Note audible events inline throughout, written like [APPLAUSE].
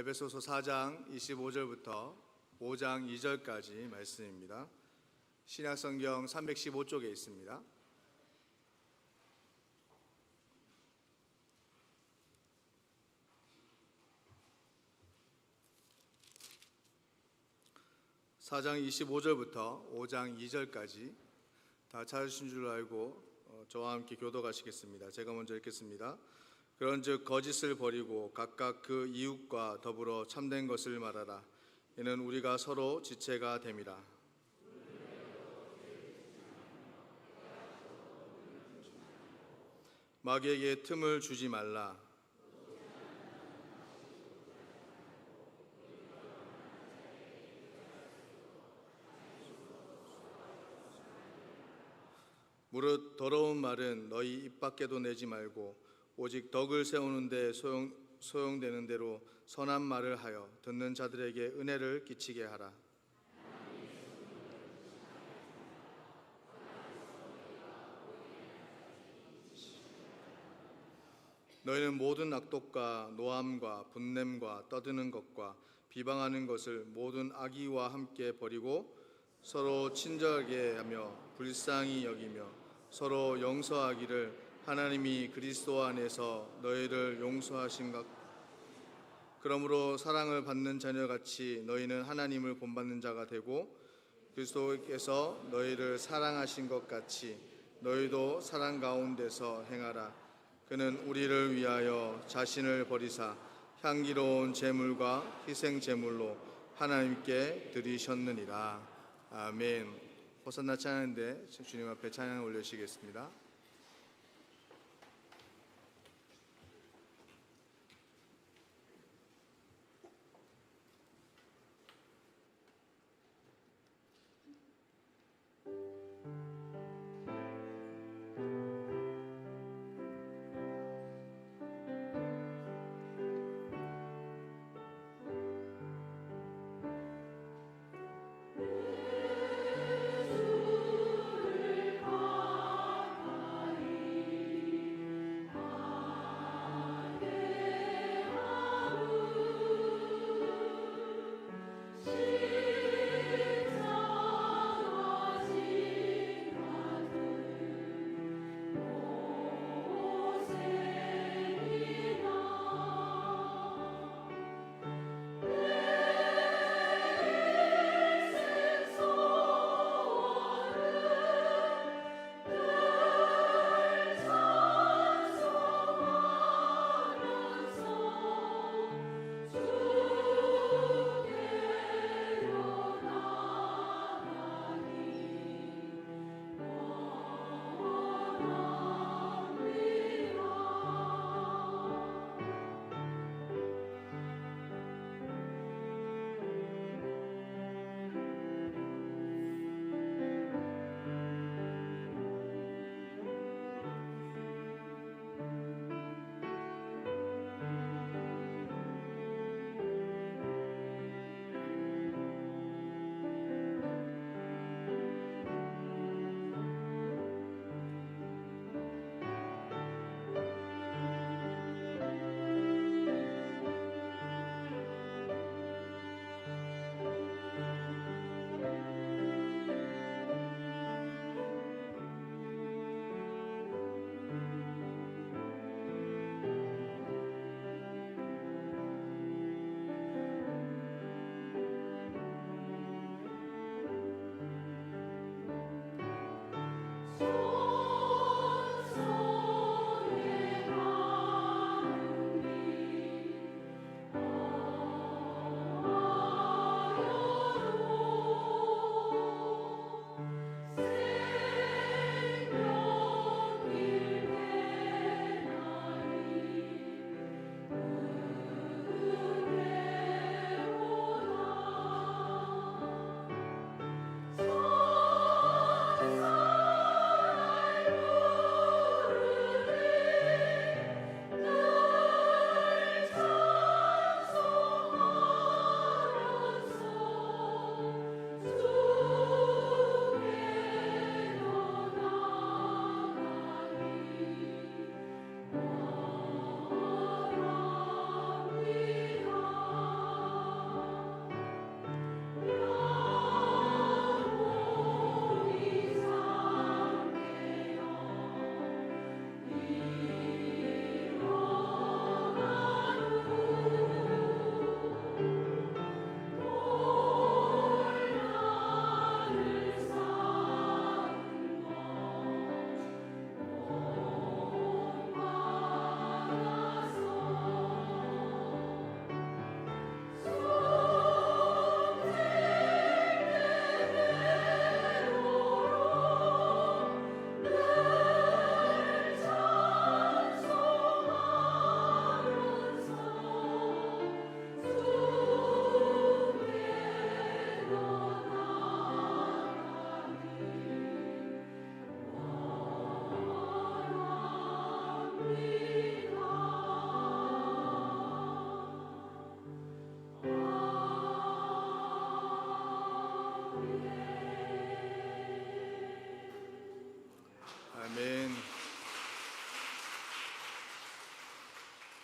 에베소서 4장 25절부터 5장 2절까지 말씀입니다. 신약성경 315쪽에 있습니다. 사장 25절부터 5장 2절까지 다 찾으신 줄 알고 어, 저와 함께 교도가시겠습니다. 제가 먼저 읽겠습니다. 그런즉 거짓을 버리고 각각 그 이웃과 더불어 참된 것을 말하라. 이는 우리가 서로 지체가 됨이라. 마귀에게 틈을 주지 말라. 무릇 더러운 말은 너희 입 밖에도 내지 말고 오직 덕을 세우는 데 소용 소용되는 대로 선한 말을 하여 듣는 자들에게 은혜를 끼치게 하라. 너희는 모든 악독과 노함과 분냄과 떠드는 것과 비방하는 것을 모든 악의와 함께 버리고 서로 친절하게 하며 불쌍히 여기며 서로 용서하기를 하나님이 그리스도 안에서 너희를 용서하신 것. 그러므로 사랑을 받는 자녀같이 너희는 하나님을 본받는 자가 되고 그리스도께서 너희를 사랑하신 것 같이 너희도 사랑 가운데서 행하라. 그는 우리를 위하여 자신을 버리사 향기로운 제물과 희생 제물로 하나님께 드리셨느니라. 아멘. 호산나 찬양인데 주님 앞에 찬양 올려주시겠습니다.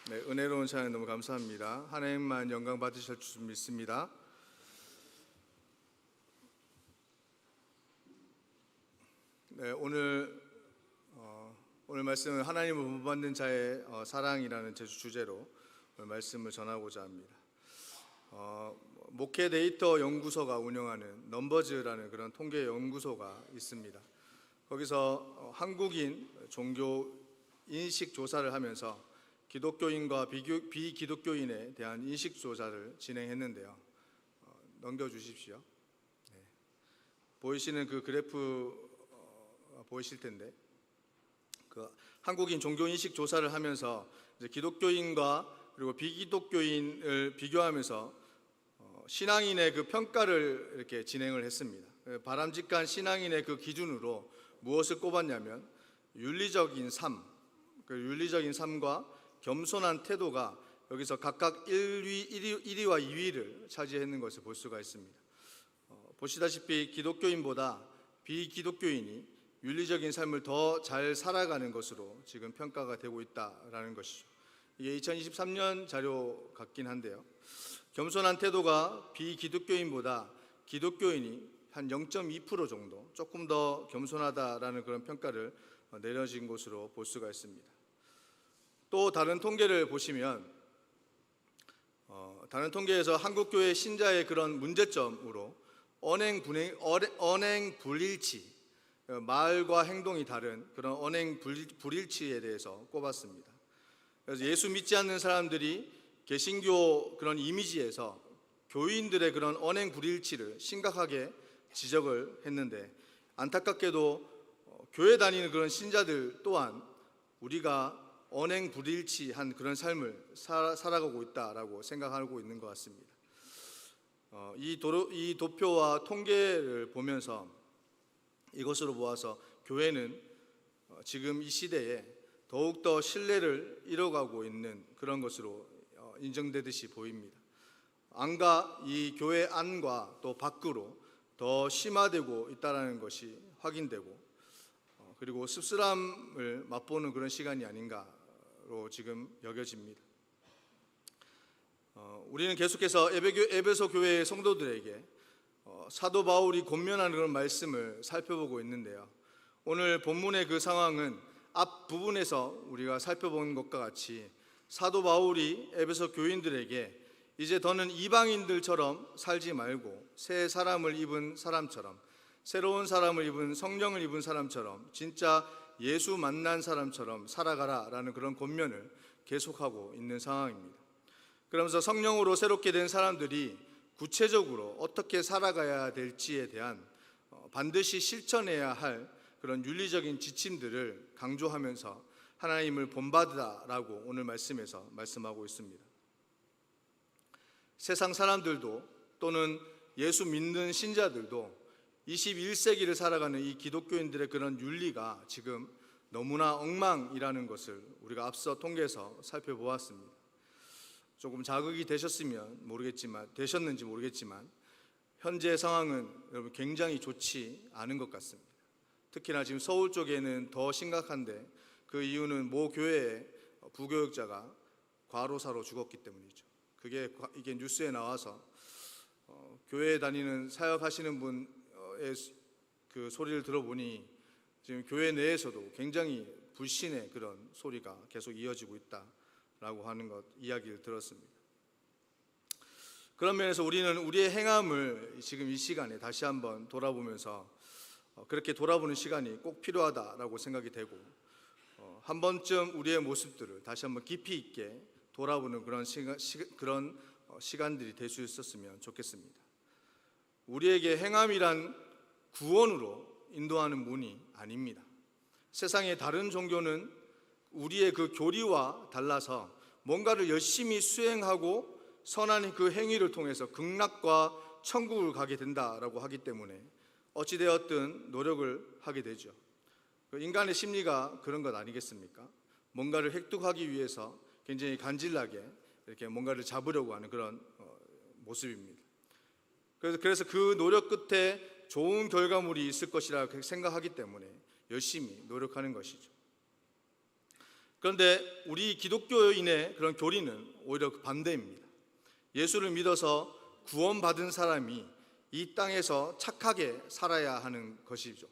네, 은혜로운 찬양 너무 감사합니다. 하나님만 영광 받으실 줄 믿습니다. 네, 오늘 어, 오늘 말씀은 하나님을 본받는 자의 어, 사랑이라는 제주 주제로 오늘 말씀을 전하고자 합니다. 어, 목회 데이터 연구소가 운영하는 넘버즈라는 그런 통계 연구소가 있습니다. 거기서 어, 한국인 종교 인식 조사를 하면서 기독교인과 비기독교인에 대한 인식 조사를 진행했는데요. 어, 넘겨 주십시오. 네. 보이시는 그 그래프 어, 보이실 텐데 그 한국인 종교 인식 조사를 하면서 기독교인과 그리고 비기독교인을 비교하면서 어, 신앙인의 그 평가를 이렇게 진행을 했습니다. 그 바람직한 신앙인의 그 기준으로 무엇을 꼽았냐면 윤리적인 삶, 그 윤리적인 삶과 겸손한 태도가 여기서 각각 1위, 1위, 1위 와 2위를 차지했는 것을 볼 수가 있습니다. 어, 보시다시피 기독교인보다 비기독교인이 윤리적인 삶을 더 잘 살아가는 것으로 지금 평가가 되고 있다라는 것이죠. 이게 2023년 자료 같긴 한데요. 겸손한 태도가 비기독교인보다 기독교인이 한 0.2% 정도 조금 더 겸손하다라는 그런 평가를 어, 내려진 것으로 볼 수가 있습니다. 또 다른 통계를 보시면 어, 다른 통계에서 한국 교회 신자의 그런 문제점으로 언행 분행 언행 불일치 어, 말과 행동이 다른 그런 언행 불- 불일치에 대해서 꼽았습니다. 그래서 예수 믿지 않는 사람들이 개신교 그런 이미지에서 교인들의 그런 언행 불일치를 심각하게 지적을 했는데 안타깝게도 어, 교회 다니는 그런 신자들 또한 우리가 언행 불일치한 그런 삶을 사- 살아 가고 있다라고 생각하고 있는 것 같습니다. 어, 이, 도로, 이 도표와 통계를 보면서 이것으로 모아서 교회는 어, 지금 이 시대에 더욱더 신뢰를 잃어가고 있는 그런 것으로 어, 인정되듯이 보입니다. 안과 이 교회 안과 또 밖으로 더 심화되고 있다라는 것이 확인되고 어, 그리고 씁쓸함을 맛보는 그런 시간이 아닌가 로 지금 여겨집니다. 어, 우리는 계속해서 에베소 교회의 성도들에게 어, 사도 바울이 권면하는 그런 말씀을 살펴보고 있는데요. 오늘 본문의 그 상황은 앞 부분에서 우리가 살펴본 것과 같이 사도 바울이 에베소 교인들에게 이제 더는 이방인들처럼 살지 말고 새 사람을 입은 사람처럼 새로운 사람을 입은 성령을 입은 사람처럼 진짜 예수 만난 사람처럼 살아가라 라는 그런 권면을 계속하고 있는 상황입니다. 그러면서 성령으로 새롭게 된 사람들이 구체적으로 어떻게 살아가야 될지에 대한 어, 반드시 실천해야 할 그런 윤리적인 지침들을 강조하면서 하나님을 본받으라라고 오늘 말씀에서 말씀하고 있습니다. 세상 사람들도 또는 예수 믿는 신자들도 21세기를 살아가는 이 기독교인들의 그런 윤리가 지금 너무나 엉망이라는 것을 우리가 앞서 통계에서 살펴보았습니다. 조금 자극이 되셨으면 모르겠지만 되셨는지 모르겠지만 현재 상황은 여러분 굉장히 좋지 않은 것 같습니다. 특히나 지금 서울 쪽에는 더 심각한데 그 이유는 모 교회의 부교육자가 과로사로 죽었기 때문이죠. 그게 과- 이게 뉴스에 나와서 어, 교회에 다니는 사역하시는 분의 그 소리를 들어보니 지금 교회 내에서도 굉장히 불신의 그런 소리가 계속 이어지고 있다라고 하는 것 이야기를 들었습니다. 그런 면에서 우리는 우리의 행함을 지금 이 시간에 다시 한번 돌아보면서 어, 그렇게 돌아보는 시간이 꼭 필요하다라고 생각이 되고 어, 한 번쯤 우리의 모습들을 다시 한번 깊이 있게 돌아보는 그런 시간, 시, 그런 어, 시간들이 될 수 있었으면 좋겠습니다. 우리에게 행함이란 구원으로 인도하는 문이 아닙니다. 세상의 다른 종교는 우리의 그 교리와 달라서 뭔가를 열심히 수행하고 선한 그 행위를 통해서 극락과 천국을 가게 된다라고 하기 때문에 어찌되었든 노력을 하게 되죠. 그 인간의 심리가 그런 것 아니겠습니까? 뭔가를 획득하기 위해서 굉장히 간질나게 이렇게 뭔가를 잡으려고 하는 그런 어, 모습입니다. 그래서 그 노력 끝에 좋은 결과물이 있을 것이라 생각하기 때문에 열심히 노력하는 것이죠. 그런데 우리 기독교인의 그런 교리는 오히려 그 반대입니다. 예수를 믿어서 구원받은 사람이 이 땅에서 착하게 살아야 하는 것이죠.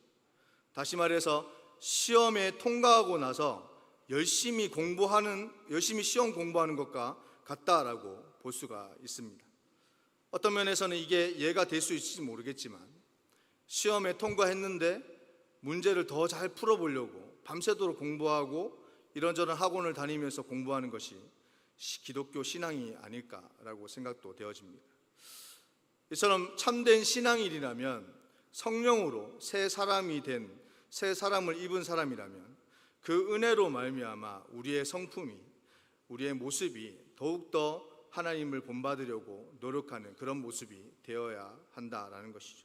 다시 말해서 시험에 통과하고 나서 열심히 공부하는 열심히 시험 공부하는 것과 같다라고 볼 수가 있습니다. 어떤 면에서는 이게 예가 될 수 있을지 모르겠지만 시험에 통과했는데 문제를 더 잘 풀어보려고 밤새도록 공부하고 이런저런 학원을 다니면서 공부하는 것이 시- 기독교 신앙이 아닐까라고 생각도 되어집니다. 이처럼 참된 신앙인이라면 성령으로 새 사람이 된 새 사람을 입은 사람이라면 그 은혜로 말미암아 우리의 성품이 우리의 모습이 더욱더 하나님을 본받으려고 노력하는 그런 모습이 되어야 한다라는 것이죠.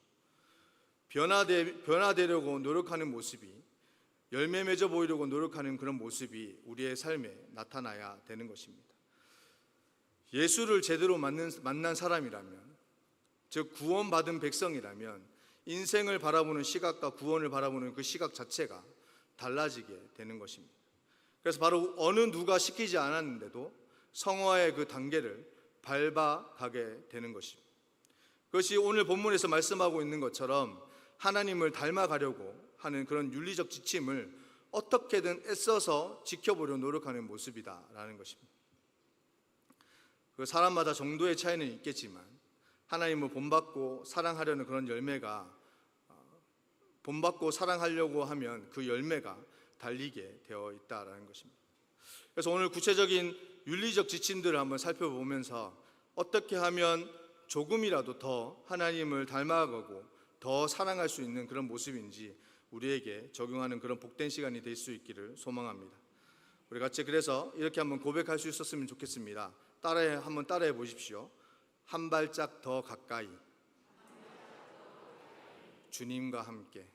변화되, 변화되려고 노력하는 모습이 열매 맺어 보이려고 노력하는 그런 모습이 우리의 삶에 나타나야 되는 것입니다. 예수를 제대로 만난, 만난 사람이라면, 즉 구원받은 백성이라면 인생을 바라보는 시각과 구원을 바라보는 그 시각 자체가 달라지게 되는 것입니다. 그래서 바로 어느 누가 시키지 않았는데도 성화의 그 단계를 밟아가게 되는 것입니다. 그것이 오늘 본문에서 말씀하고 있는 것처럼 하나님을 닮아가려고 하는 그런 윤리적 지침을 어떻게든 애써서 지켜보려 노력하는 모습이다라는 것입니다. 그 사람마다 정도의 차이는 있겠지만 하나님을 본받고 사랑하려는 그런 열매가 어, 본받고 사랑하려고 하면 그 열매가 달리게 되어 있다라는 것입니다. 그래서 오늘 구체적인 윤리적 지침들을 한번 살펴보면서 어떻게 하면 조금이라도 더 하나님을 닮아가고 더 사랑할 수 있는 그런 모습인지 우리에게 적용하는 그런 복된 시간이 될 수 있기를 소망합니다. 우리 같이 그래서 이렇게 한번 고백할 수 있었으면 좋겠습니다. 따라해 한번 따라해 보십시오. 한 발짝 더 가까이 주님과 함께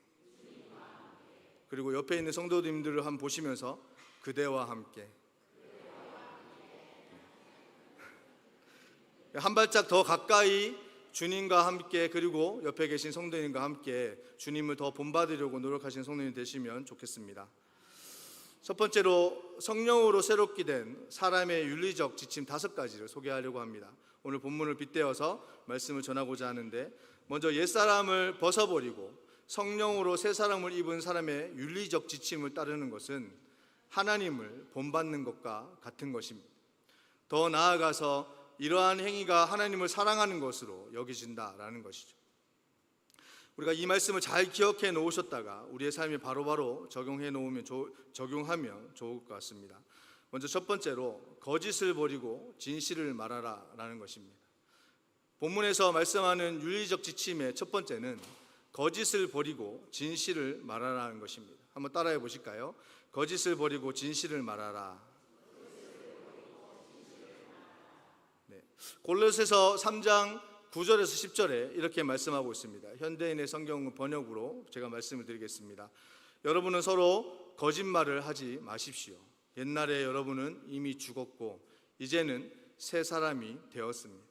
그리고 옆에 있는 성도님들을 한번 보시면서 그대와 함께 한 발짝 더 가까이 주님과 함께 그리고 옆에 계신 성도님과 함께 주님을 더 본받으려고 노력하시는 성도님 되시면 좋겠습니다. 첫 번째로 성령으로 새롭게 된 사람의 윤리적 지침 다섯 가지를 소개하려고 합니다. 오늘 본문을 빗대어서 말씀을 전하고자 하는데 먼저 옛 사람을 벗어버리고 성령으로 새 사람을 입은 사람의 윤리적 지침을 따르는 것은 하나님을 본받는 것과 같은 것입니다. 더 나아가서 이러한 행위가 하나님을 사랑하는 것으로 여겨진다라는 것이죠. 우리가 이 말씀을 잘 기억해 놓으셨다가 우리의 삶에 바로바로 적용해 놓으면 조- 적용하면 좋을 것 같습니다. 먼저 첫 번째로 거짓을 버리고 진실을 말하라라는 것입니다. 본문에서 말씀하는 윤리적 지침의 첫 번째는 거짓을 버리고 진실을 말하라는 것입니다. 한번 따라해 보실까요? 거짓을 버리고 진실을 말하라. 네. 골로새서 3장 9절에서 10절에 이렇게 말씀하고 있습니다. 현대인의 성경 번역으로 제가 말씀을 드리겠습니다. 여러분은 서로 거짓말을 하지 마십시오. 옛날에 여러분은 이미 죽었고 이제는 새 사람이 되었습니다.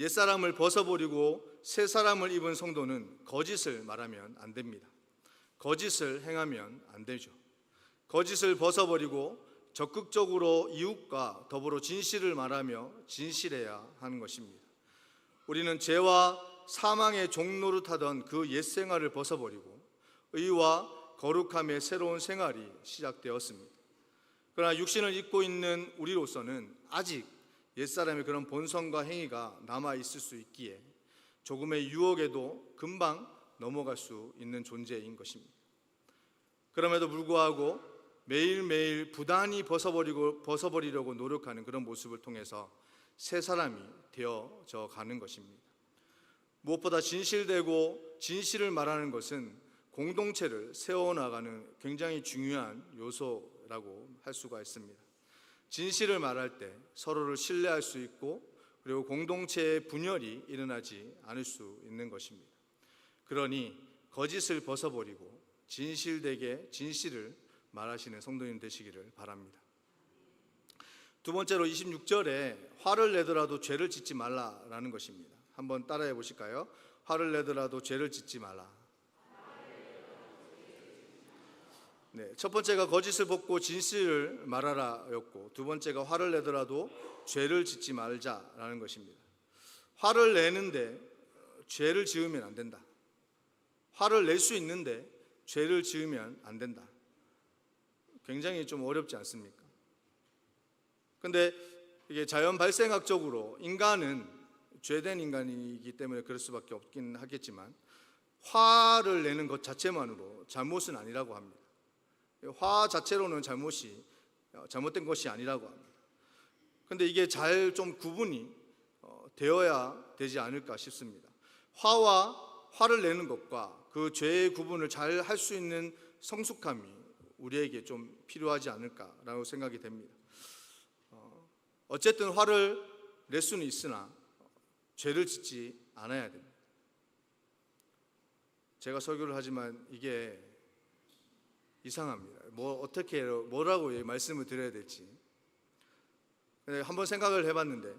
옛 사람을 벗어버리고 새 사람을 입은 성도는 거짓을 말하면 안 됩니다. 거짓을 행하면 안 되죠. 거짓을 벗어버리고 적극적으로 이웃과 더불어 진실을 말하며 진실해야 하는 것입니다. 우리는 죄와 사망의 종노릇하던 그 옛 생활을 벗어버리고 의와 거룩함의 새로운 생활이 시작되었습니다. 그러나 육신을 입고 있는 우리로서는 아직 옛사람의 그런 본성과 행위가 남아 있을 수 있기에 조금의 유혹에도 금방 넘어갈 수 있는 존재인 것입니다. 그럼에도 불구하고 매일매일 부단히 벗어버리고 벗어버리려고 노력하는 그런 모습을 통해서 새 사람이 되어져 가는 것입니다. 무엇보다 진실되고 진실을 말하는 것은 공동체를 세워나가는 굉장히 중요한 요소라고 할 수가 있습니다. 진실을 말할 때 서로를 신뢰할 수 있고 그리고 공동체의 분열이 일어나지 않을 수 있는 것입니다. 그러니 거짓을 벗어버리고 진실되게 진실을 말하시는 성도님 되시기를 바랍니다. 두 번째로 26절에 화를 내더라도 죄를 짓지 말라라는 것입니다. 한번 따라해 보실까요? 화를 내더라도 죄를 짓지 말라. 네, 첫 번째가 거짓을 벗고 진실을 말하라였고 두 번째가 화를 내더라도 죄를 짓지 말자라는 것입니다. 화를 내는데 어, 죄를 지으면 안 된다. 화를 낼 수 있는데 죄를 지으면 안 된다. 굉장히 좀 어렵지 않습니까? 근데 이게 자연 발생학적으로 인간은 죄된 인간이기 때문에 그럴 수밖에 없긴 하겠지만 화를 내는 것 자체만으로 잘못은 아니라고 합니다. 화 자체로는 잘못이 어, 잘못된 것이 아니라고 합니다. 근데 이게 잘 좀 구분이 어, 되어야 되지 않을까 싶습니다. 화와 화를 내는 것과 그 죄의 구분을 잘 할 수 있는 성숙함이 우리에게 좀 필요하지 않을까라고 생각이 됩니다. 어, 어쨌든 화를 낼 수는 있으나 죄를 짓지 않아야 됩니다. 제가 설교를 하지만 이게 이상합니다. 뭐 어떻게 뭐라고 말씀을 드려야 될지. 한번 생각을 해봤는데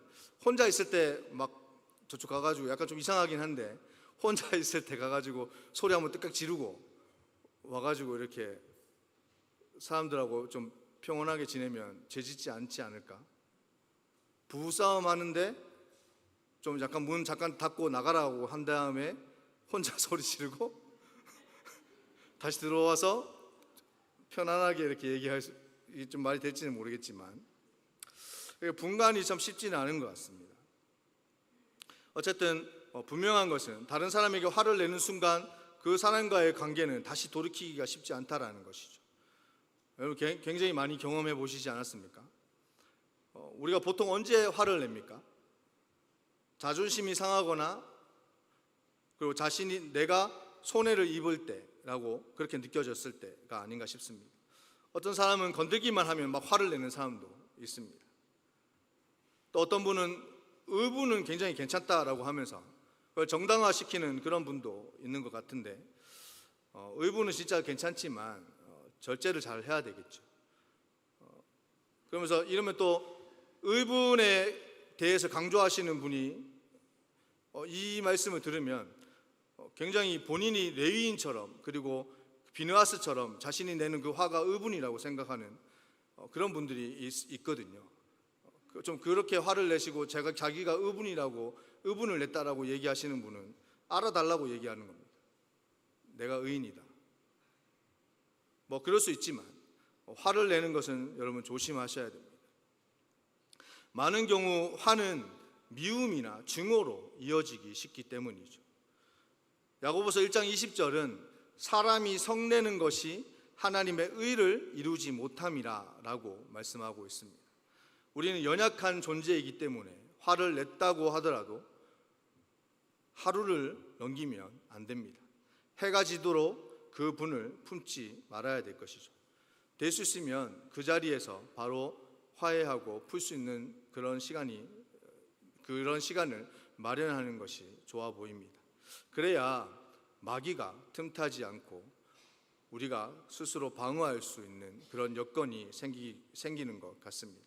혼자 있을 때 막 저쪽 가가지고 약간 좀 이상하긴 한데 혼자 [LAUGHS] 있을 때 가가지고 소리 한번 뜨깍 지르고 와가지고 이렇게 사람들하고 좀 평온하게 지내면 죄짓지 않지 않을까? 부부싸움 하는데 좀 약간 문 잠깐 닫고 나가라고 한 다음에 혼자 [LAUGHS] 소리 지르고 [LAUGHS] 다시 들어와서 편안하게 이렇게 얘기할 수, 이게 좀 말이 될지는 모르겠지만 분간이 참 쉽지는 않은 것 같습니다. 어쨌든 어, 분명한 것은 다른 사람에게 화를 내는 순간 그 사람과의 관계는 다시 돌이키기가 쉽지 않다라는 것이죠. 여러분 개- 굉장히 많이 경험해 보시지 않았습니까? 어, 우리가 보통 언제 화를 냅니까? 자존심이 상하거나 그리고 자신이 내가 손해를 입을 때라고 그렇게 느껴졌을 때가 아닌가 싶습니다. 어떤 사람은 건들기만 하면 막 화를 내는 사람도 있습니다. 또 어떤 분은 의부는 굉장히 괜찮다라고 하면서 그걸 정당화시키는 그런 분도 있는 것 같은데 어, 의부는 진짜 괜찮지만 어, 절제를 잘 해야 되겠죠. 어, 그러면서 이러면 또 의분에 대해서 강조하시는 분이 어, 이 말씀을 들으면 어, 굉장히 본인이 레위인처럼 그리고 비느하스처럼 자신이 내는 그 화가 의분이라고 생각하는 어, 그런 분들이 있, 있거든요. 어, 그- 좀 그렇게 화를 내시고 제가 자기가 의분이라고 의분을 냈다라고 얘기하시는 분은 알아달라고 얘기하는 겁니다. 내가 의인이다. 뭐 그럴 수 있지만 어, 화를 내는 것은 여러분 조심하셔야 됩니다. 많은 경우 화는 미움이나 증오로 이어지기 쉽기 때문이죠. 야고보서 1장 20절은 사람이 성내는 것이 하나님의 의를 이루지 못함이라라고 말씀하고 있습니다. 우리는 연약한 존재이기 때문에 화를 냈다고 하더라도 하루를 넘기면 안 됩니다. 해가 지도록 그 분을 품지 말아야 될 것이죠. 될 수 있으면 그 자리에서 바로 화해하고 풀 수 있는 그런 시간이 그런 시간을 마련하는 것이 좋아 보입니다. 그래야 마귀가 틈타지 않고 우리가 스스로 방어할 수 있는 그런 여건이 생기, 생기는 것 같습니다.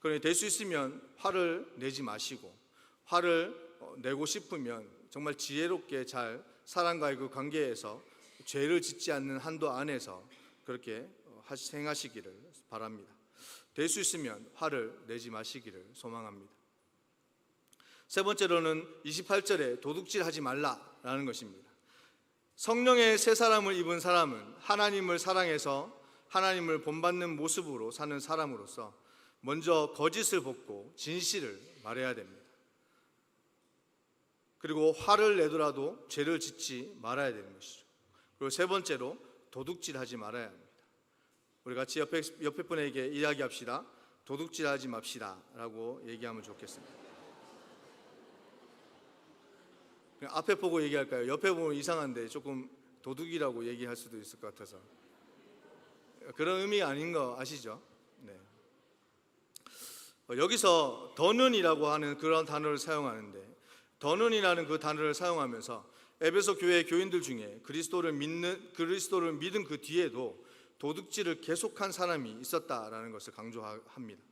그러니 될 수 있으면 화를 내지 마시고 화를 어, 내고 싶으면 정말 지혜롭게 잘 사람과의 그 관계에서 죄를 짓지 않는 한도 안에서 그렇게 어, 하시- 행하시기를 바랍니다. 될 수 있으면 화를 내지 마시기를 소망합니다. 세 번째로는 28절에 도둑질 하지 말라라는 것입니다. 성령의 새 사람을 입은 사람은 하나님을 사랑해서 하나님을 본받는 모습으로 사는 사람으로서 먼저 거짓을 벗고 진실을 말해야 됩니다. 그리고 화를 내더라도 죄를 짓지 말아야 되는 것이죠. 그리고 세 번째로 도둑질하지 말아야 합니다. 우리 같이 옆에 옆에 분에게 이야기합시다. 도둑질하지 맙시다라고 얘기하면 좋겠습니다. 앞에 보고 얘기할까요? 옆에 보면 이상한데 조금 도둑이라고 얘기할 수도 있을 것 같아서 그런 의미가 아닌 거 아시죠? 네. 어, 여기서 더는이라고 하는 그런 단어를 사용하는데 더는이라는 그 단어를 사용하면서 에베소 교회 교인들 중에 그리스도를 믿는 그리스도를 믿은 그 뒤에도 도둑질을 계속한 사람이 있었다라는 것을 강조합니다.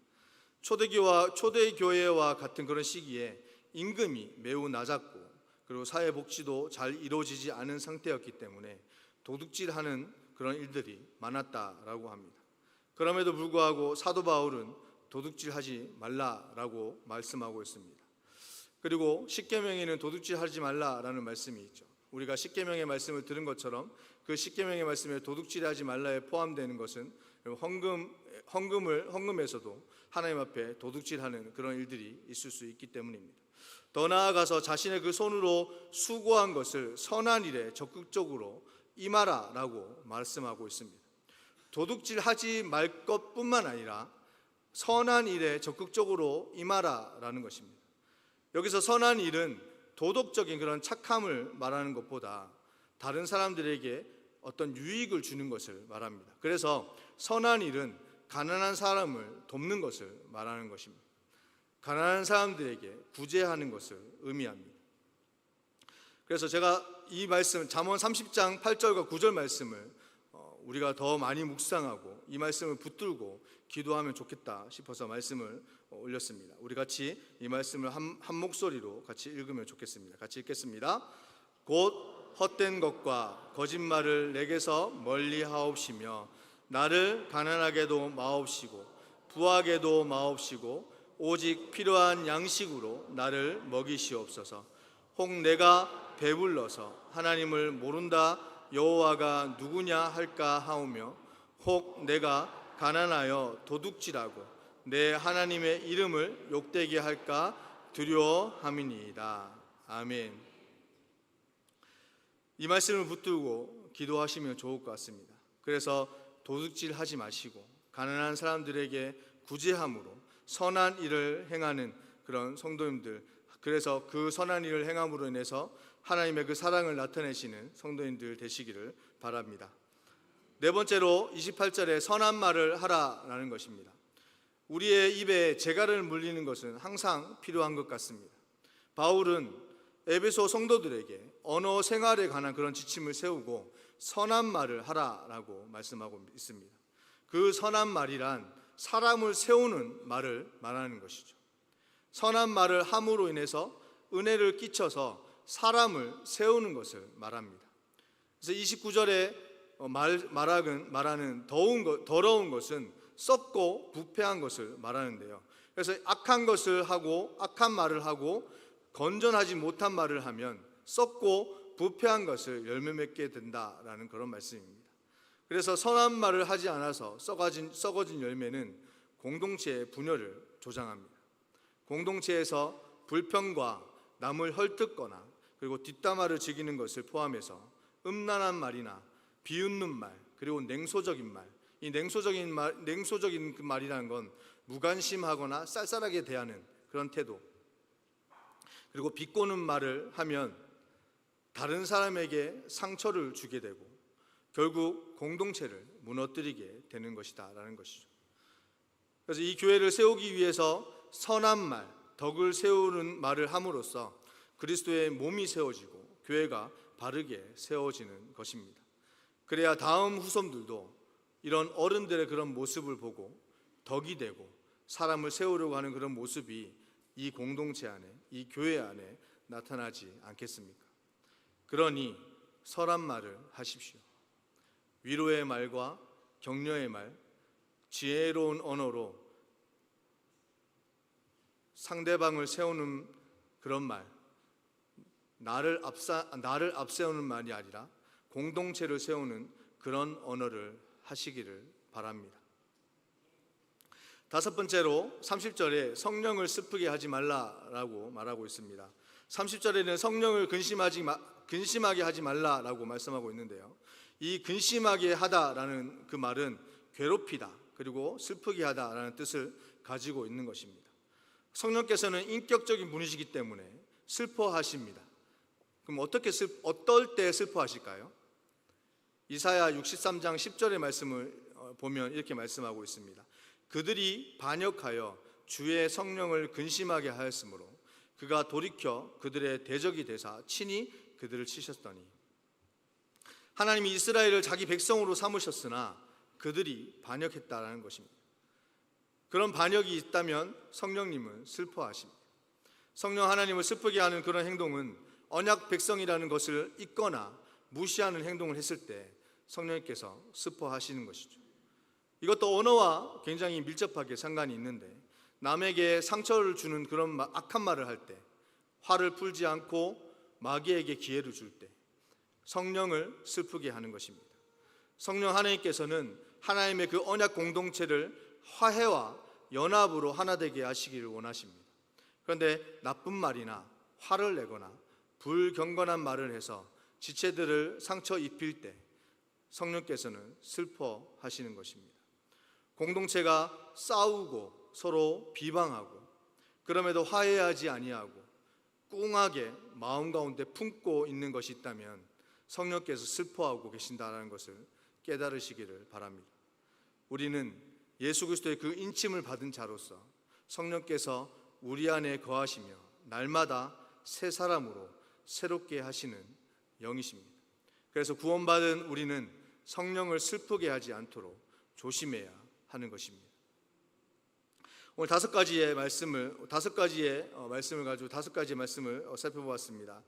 초대교와 초대 교회와 같은 그런 시기에 임금이 매우 낮았고 그리고 사회 복지도 잘 이루어지지 않은 상태였기 때문에 도둑질하는 그런 일들이 많았다라고 합니다. 그럼에도 불구하고 사도 바울은 도둑질하지 말라라고 말씀하고 있습니다. 그리고 십계명에는 도둑질하지 말라라는 말씀이 있죠. 우리가 십계명의 말씀을 들은 것처럼 그 십계명의 말씀에 도둑질하지 말라에 포함되는 것은 헌금 헌금을 헌금에서도 하나님 앞에 도둑질하는 그런 일들이 있을 수 있기 때문입니다. 더 나아가서 자신의 그 손으로 수고한 것을 선한 일에 적극적으로 임하라라고 말씀하고 있습니다. 도둑질하지 말 것뿐만 아니라 선한 일에 적극적으로 임하라라는 것입니다. 여기서 선한 일은 도덕적인 그런 착함을 말하는 것보다 다른 사람들에게 어떤 유익을 주는 것을 말합니다. 그래서 선한 일은 가난한 사람을 돕는 것을 말하는 것입니다. 가난한 사람들에게 구제하는 것을 의미합니다. 그래서 제가 이 말씀 잠언 30장 8절과 9절 말씀을 어, 우리가 더 많이 묵상하고 이 말씀을 붙들고 기도하면 좋겠다 싶어서 말씀을 어, 올렸습니다. 우리 같이 이 말씀을 한, 한 목소리로 같이 읽으면 좋겠습니다. 같이 읽겠습니다. 곧 헛된 것과 거짓말을 내게서 멀리 하옵시며 나를 가난하게도 마옵시고 부하게도 마옵시고 오직 필요한 양식으로 나를 먹이시옵소서. 혹 내가 배불러서 하나님을 모른다 여호와가 누구냐 할까 하오며 혹 내가 가난하여 도둑질하고 내 하나님의 이름을 욕되게 할까 두려워함이니이다. 아멘. 이 말씀을 붙들고 기도하시면 좋을 것 같습니다. 그래서 도둑질 하지 마시고 가난한 사람들에게 구제함으로 선한 일을 행하는 그런 성도님들 그래서 그 선한 일을 행함으로 인해서 하나님의 그 사랑을 나타내시는 성도님들 되시기를 바랍니다. 네 번째로 28절에 선한 말을 하라라는 것입니다. 우리의 입에 재갈을 물리는 것은 항상 필요한 것 같습니다. 바울은 에베소 성도들에게 언어 생활에 관한 그런 지침을 세우고 선한 말을 하라라고 말씀하고 있습니다. 그 선한 말이란 사람을 세우는 말을 말하는 것이죠. 선한 말을 함으로 인해서 은혜를 끼쳐서 사람을 세우는 것을 말합니다. 그래서 29절에 말, 말하는, 말하는 더운 것, 더러운 것은 썩고 부패한 것을 말하는데요. 그래서 악한 것을 하고 악한 말을 하고 건전하지 못한 말을 하면 썩고 부패한 것을 열매 맺게 된다라는 그런 말씀입니다. 그래서 선한 말을 하지 않아서 썩어진, 썩어진 열매는 공동체의 분열을 조장합니다. 공동체에서 불평과 남을 헐뜯거나 그리고 뒷담화를 즐기는 것을 포함해서 음란한 말이나 비웃는 말 그리고 냉소적인 말, 이 냉소적인 말, 냉소적인 그 말이라는 건 무관심하거나 쌀쌀하게 대하는 그런 태도. 그리고 비꼬는 말을 하면 다른 사람에게 상처를 주게 되고 결국 공동체를 무너뜨리게 되는 것이다라는 것이죠. 그래서 이 교회를 세우기 위해서 선한 말, 덕을 세우는 말을 함으로써 그리스도의 몸이 세워지고 교회가 바르게 세워지는 것입니다. 그래야 다음 후손들도 이런 어른들의 그런 모습을 보고 덕이 되고 사람을 세우려고 하는 그런 모습이 이 공동체 안에, 이 교회 안에 나타나지 않겠습니까? 그러니 설한 말을 하십시오. 위로의 말과 격려의 말, 지혜로운 언어로 상대방을 세우는 그런 말, 나를 앞사 나를 앞세우는 말이 아니라 공동체를 세우는 그런 언어를 하시기를 바랍니다. 다섯 번째로 30절에 성령을 슬프게 하지 말라라고 말하고 있습니다. 30절에는 성령을 근심하지 마, 근심하게 하지 말라라고 말씀하고 있는데요. 이 근심하게 하다라는 그 말은 괴롭히다 그리고 슬프게 하다라는 뜻을 가지고 있는 것입니다. 성령께서는 인격적인 분이시기 때문에 슬퍼하십니다. 그럼 어떻게 슬 어떨 때 슬퍼하실까요? 이사야 63장 10절의 말씀을 어, 보면 이렇게 말씀하고 있습니다. 그들이 반역하여 주의 성령을 근심하게 하였으므로 그가 돌이켜 그들의 대적이 되사 친히 그들을 치셨더니 하나님이 이스라엘을 자기 백성으로 삼으셨으나 그들이 반역했다라는 것입니다. 그런 반역이 있다면 성령님은 슬퍼하십니다. 성령 하나님을 슬프게 하는 그런 행동은 언약 백성이라는 것을 잊거나 무시하는 행동을 했을 때 성령께서 스포하시는 것이죠. 이것도 언어와 굉장히 밀접하게 상관이 있는데 남에게 상처를 주는 그런 마- 악한 말을 할 때 화를 풀지 않고 마귀에게 기회를 줄 때 성령을 슬프게 하는 것입니다. 성령 하나님께서는 하나님의 그 언약 공동체를 화해와 연합으로 하나 되게 하시기를 원하십니다. 그런데 나쁜 말이나 화를 내거나 불경건한 말을 해서 지체들을 상처 입힐 때 성령께서는 슬퍼하시는 것입니다. 공동체가 싸우고 서로 비방하고 그럼에도 화해하지 아니하고 꿍하게 마음 가운데 품고 있는 것이 있다면 성령께서 슬퍼하고 계신다는 것을 깨달으시기를 바랍니다. 우리는 예수 그리스도의 그 인침을 받은 자로서 성령께서 우리 안에 거하시며 날마다 새 사람으로 새롭게 하시는 영이십니다. 그래서 구원받은 우리는 성령을 슬프게 하지 않도록 조심해야 하는 것입니다. 오늘 다섯 가지의 말씀을 다섯 가지의 어, 말씀을 가지고 다섯 가지의 말씀을 어, 살펴보았습니다.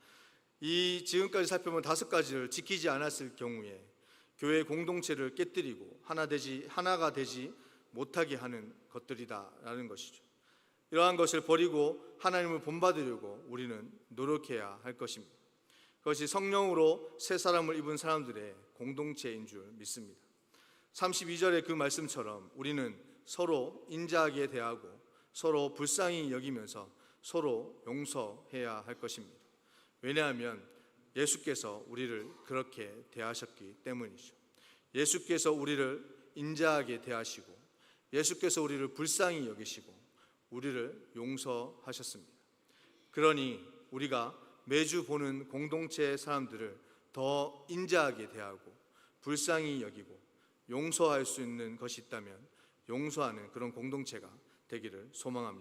이 지금까지 살펴본 다섯 가지를 지키지 않았을 경우에 교회 공동체를 깨뜨리고 하나 되지 하나가 되지 못하게 하는 것들이다라는 것이죠. 이러한 것을 버리고 하나님을 본받으려고 우리는 노력해야 할 것입니다. 그것이 성령으로 새 사람을 입은 사람들의 공동체인 줄 믿습니다. 32절의 그 말씀처럼 우리는 서로 인자하게 대하고 서로 불쌍히 여기면서 서로 용서해야 할 것입니다. 왜냐하면 예수께서 우리를 그렇게 대하셨기 때문이죠. 예수께서 우리를 인자하게 대하시고 예수께서 우리를 불쌍히 여기시고 우리를 용서하셨습니다. 그러니 우리가 매주 보는 공동체 사람들을 더 인자하게 대하고 불쌍히 여기고 용서할 수 있는 것이 있다면 용서하는 그런 공동체가 되기를 소망합니다.